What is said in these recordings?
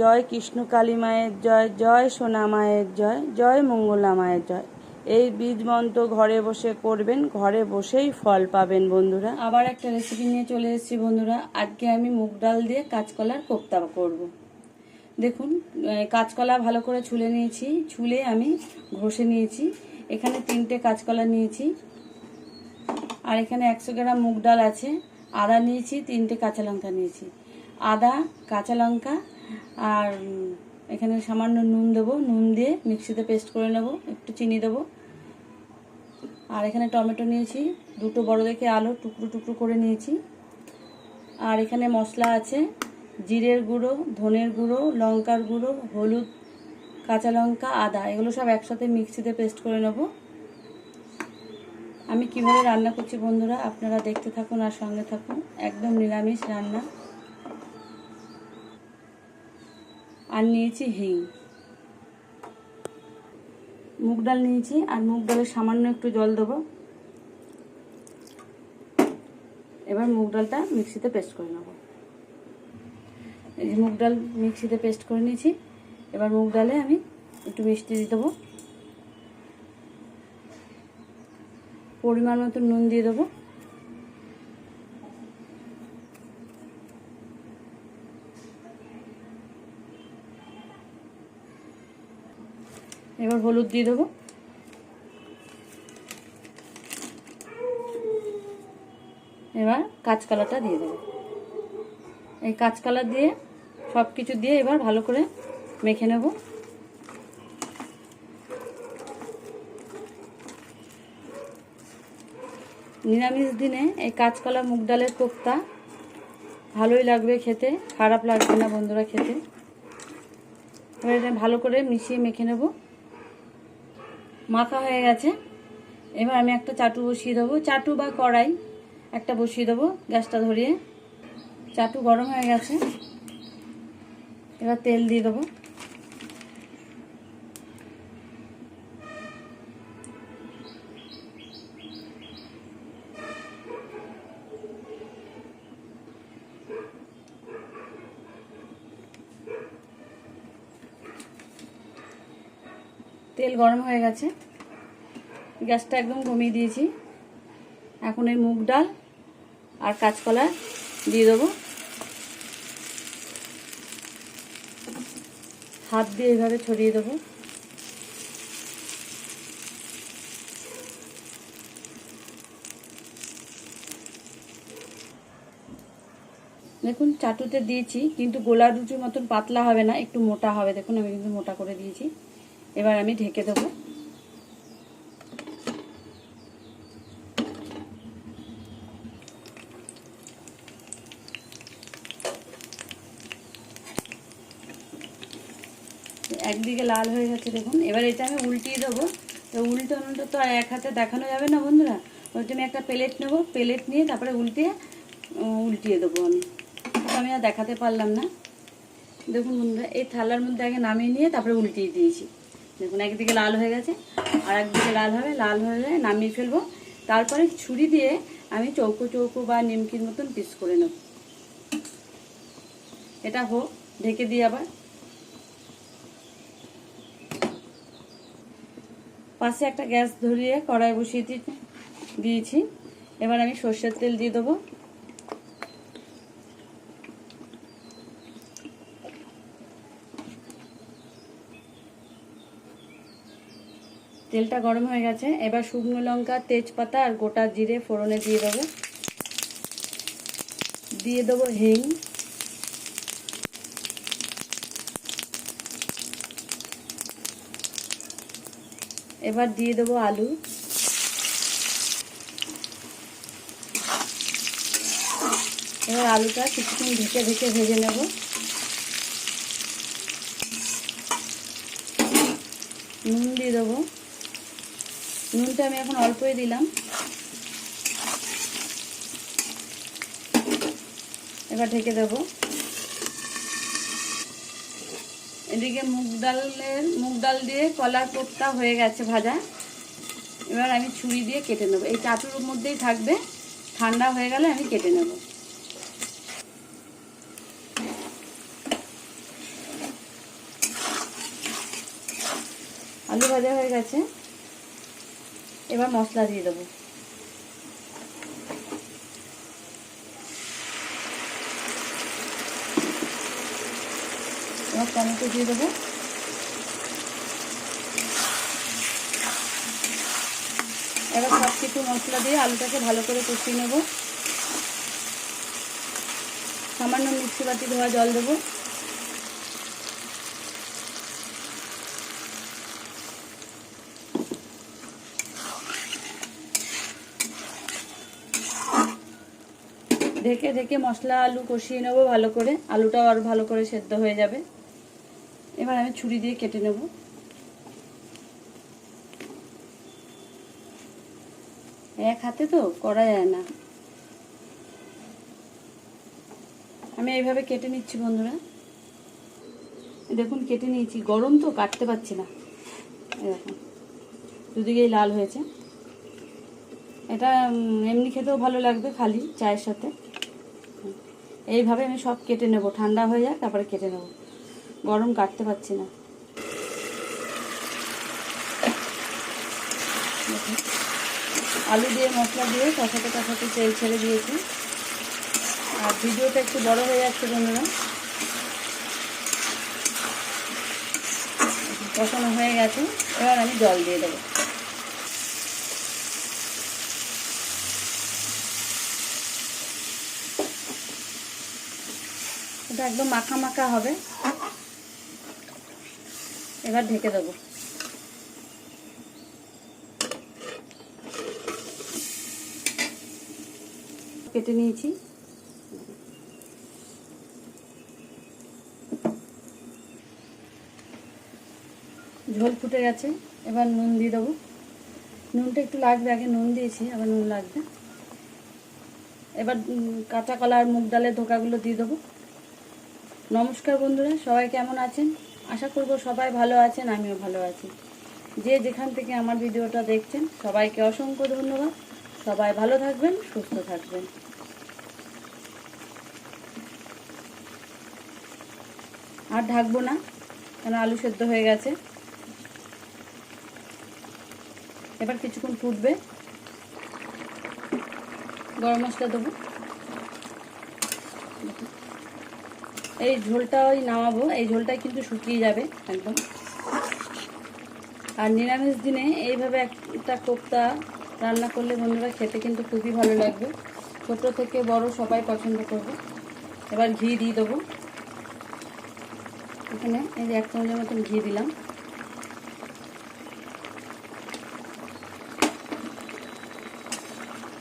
জয় কৃষ্ণ কালী মায়ের জয় জয় সোনা মায়ের জয় জয় মঙ্গলা মায়ের জয়। এই বীজ মন্ত্র ঘরে বসে করবেন, ঘরে বসেই ফল পাবেন বন্ধুরা। আবার একটা রেসিপি নিয়ে চলে এসেছি বন্ধুরা। আজকে আমি মুগ ডাল দিয়ে কাঁচকলার কোপ্তা করব। দেখুন কাঁচকলা ভালো করে ছুলে নিয়েছি, ছুলে আমি ঘষে নিয়েছি। এখানে তিনটে কাঁচকলা নিয়েছি। আর এখানে একশো গ্রাম মুগ ডাল আছে। আদা নিয়েছি, তিনটে কাঁচা লঙ্কা নিয়েছি। আদা, কাঁচা লঙ্কা আর এখানে সামান্য নুন দেবো, নুন দিয়ে মিক্সিতে পেস্ট করে নেব, একটু চিনি দেবো। আর এখানে টমেটো নিয়েছি, দুটো বড় দেখে আলু টুকরো টুকরো করে নিয়েছি। আর এখানে মশলা আছে, জিরের গুঁড়ো, ধনের গুঁড়ো, লঙ্কার গুঁড়ো, হলুদ, কাঁচা লঙ্কা, আদা, এগুলো সব একসাথে মিক্সিতে পেস্ট করে নেব। আমি কীভাবে রান্না করছি বন্ধুরা, আপনারা দেখতে থাকুন আর সঙ্গে থাকুন, একদম নিরামিষ রান্না। আর নিয়েছি হিং। মুগ ডাল নিয়েছি, আর মুগ ডালের সামান্য একটু জল দেবো। এবার মুগ ডালটা মিক্সিতে পেস্ট করে নেব। এই যে মুগ ডাল মিক্সিতে পেস্ট করে নিয়েছি, এবার মুগ ডালে আমি একটু মিষ্টি দিয়ে দেবো। পরিমাণ মতো নুন দিয়ে দেবো। এবার হলুদ দিয়ে দেবো। এবার কাঁচকলাটা দিয়ে দেবো। এই কাঁচকলা দিয়ে সব কিছু দিয়ে এবার ভালো করে মেখে নেব। নিরামিষ দিনে এই কাঁচকলা মুগ ডালের কোপ্তা ভালোই লাগবে খেতে, খারাপ লাগবে না বন্ধুরা খেতে। এবার এটা ভালো করে মিশিয়ে মেখে নেব। মাখা হয়ে গেছে। এবার আমি একটা চাটু বসিয়ে দেবো। চাটু বা কড়াই, একটা বসিয়ে দেবো গ্যাসটা ধরিয়ে। চাটু গরম হয়ে গেছে। এবার তেল দিয়ে দেবো। তেল গরম হয়ে গেছে। গ্যাসটা একদম কমিয়ে দিয়েছি। এখন এই মুগ ডাল আর কাঁচকলা দিয়ে দেবো। হাত দিয়ে এভাবে ছড়িয়ে দেবো। দেখুন, চাটুতে দিয়েছি, কিন্তু গোলা রুটির মতন পাতলা হবে না, একটু মোটা হবে। দেখুন, আমি কিন্তু মোটা করে দিয়েছি। এবার আমি ঢেকে দেবো। একদিকে লাল হয়ে গেছে, দেখুন। এবার এটা আমি উল্টিয়ে দেবো। তো উল্টানোটা তো আর এক হাতে দেখানো যাবে না বন্ধুরা। ওই জন্য একটা প্লেট নেব। প্লেট নিয়ে তারপরে উল্টিয়ে উল্টিয়ে দেবো আমি। আমি আর দেখাতে পারলাম না। দেখুন বন্ধুরা, এই থালার মধ্যে আগে নামিয়ে নিয়ে তারপরে উল্টিয়ে দিয়েছি। দেখুন, একদিকে লাল হয়ে গেছে, আর একদিকে লাল হবে, লাল হয়ে নামিয়ে ফেলব। তারপরে ছুরি দিয়ে আমি চৌকো চৌকো বা নিমকির মতন পিস করে নেব। এটা হোক, ঢেকে দিই আবার। পাশে একটা গ্যাস ধরিয়ে কড়াই বসিয়ে দিয়ে দিয়েছি। এবার আমি সর্ষের তেল দিয়ে দেবো। তেলটা গরম হয়ে গেছে। এবার শুকনো লঙ্কা, তেজপাতা আর গোটা জিরে ফোড়নে দিয়ে দেবো। দিয়ে দেবো হিং। এবার দিয়ে দেবো আলু। এবার আলুটা কিছুক্ষণ ঢেকে ঢেকে ভেজে নেব। নুন দিয়ে দেবো। নুনটা আমি এখন অল্পই দিলাম। এবার ঢেকে দেব। এদিকে মুগ ডালের, মুগ ডাল দিয়ে কলার কোপ্তা হয়ে গেছে ভাজা। এবার আমি ছুরি দিয়ে কেটে নেব। এই চাটুর মধ্যেই থাকবে। ঠান্ডা হয়ে গেলে আমি কেটে নেব। আলু ভাজা হয়ে গেছে। এবার মশলা দিয়ে দেবো। এবার টমেটো দিয়ে দেবো। এবার সব কিছু মশলা দিয়ে আলুটাকে ভালো করে কষিয়ে নেব। সামান্য মিক্সি বাটি ধোয়া জল দেবো। ঢেকে ঢেকে মশলা, আলু কষিয়ে নেব ভালো করে। আলুটাও আরও ভালো করে সেদ্ধ হয়ে যাবে। এবার আমি ছুরি দিয়ে কেটে নেব। এক হাতে তো করা যায় না। আমি এইভাবে কেটে নিচ্ছি বন্ধুরা। দেখুন কেটে নিয়েছি। গরম তো, কাটতে পারছি না। এরকম দুদিকেই লাল হয়েছে। এটা এমনি খেতেও ভালো লাগবে খালি চায়ের সাথে। এইভাবে আমি সব কেটে নেব। ঠান্ডা হয়ে যায় তারপরে কেটে নেব। গরম কাটতে পারছি না। আলু দিয়ে, মশলা দিয়ে কষাতে কষাতে তেল ছেড়ে দিয়েছি। আর ভিডিওটা একটু বড় হয়ে যাচ্ছে বন্ধুরা। কষানো হয়ে গেছে। এবার আমি জল দিয়ে দেবো। এটা একদম মাখা মাখা হবে। এবার ঢেকে দেবো। কেটে নিয়েছি। ঝোল ফুটে গেছে, এবার নুন দিয়ে দেবো। নুনটা একটু লাগবে, আগে নুন দিয়েছি, আবার নুন লাগবে। এবার কাঁচা কলা আর মুগ ডালের ধোকাগুলো দিয়ে দেবো। নমস্কার বন্ধুরা, সবাই কেমন আছেন? আশা করব সবাই ভালো আছেন, আমিও ভালো আছি। যে যেখান থেকে আমার ভিডিওটা দেখছেন, সবাইকে অসংখ্য ধন্যবাদ। সবাই ভালো থাকবেন, সুস্থ থাকবেন। আর ঢাকবো না, কেন আলু সেদ্ধ হয়ে গেছে। এবার কিছুক্ষণ ফুটবে। গরম মশলা দেবো। এই ঝোলটা ওই নামাবো। এই ঝোলটা কিন্তু শুকিয়ে যাবে, একদম। আর নিরামিষ দিনে এইভাবে একটা কোপ্তা রান্না করলে বন্ধুরা খেতে কিন্তু খুবই ভালো লাগবে। ছোট থেকে বড় সবাই পছন্দ করবে। এবার ঘি দিয়ে দেবো। এখানে এই যে এক চামচের মতন ঘি দিলাম।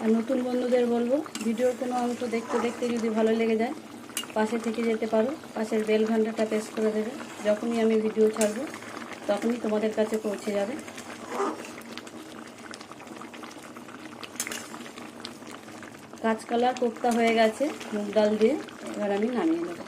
আর নতুন বন্ধুদের বলব, ভিডিওর কোনো অংশ দেখতে দেখতে যদি ভালো লেগে যায় পাশে থেকে যেতে পারো, পাশের বেল ঘন্টাটা প্রেস করে দেবে। যখনই আমি ভিডিও ছাড়বো, তখনই তোমাদের কাছে পৌঁছে যাবে। কাঁচকলা কোপ্তা হয়ে গেছে, মুগ ডাল দিয়ে, এবার আমি নামিয়ে নেব।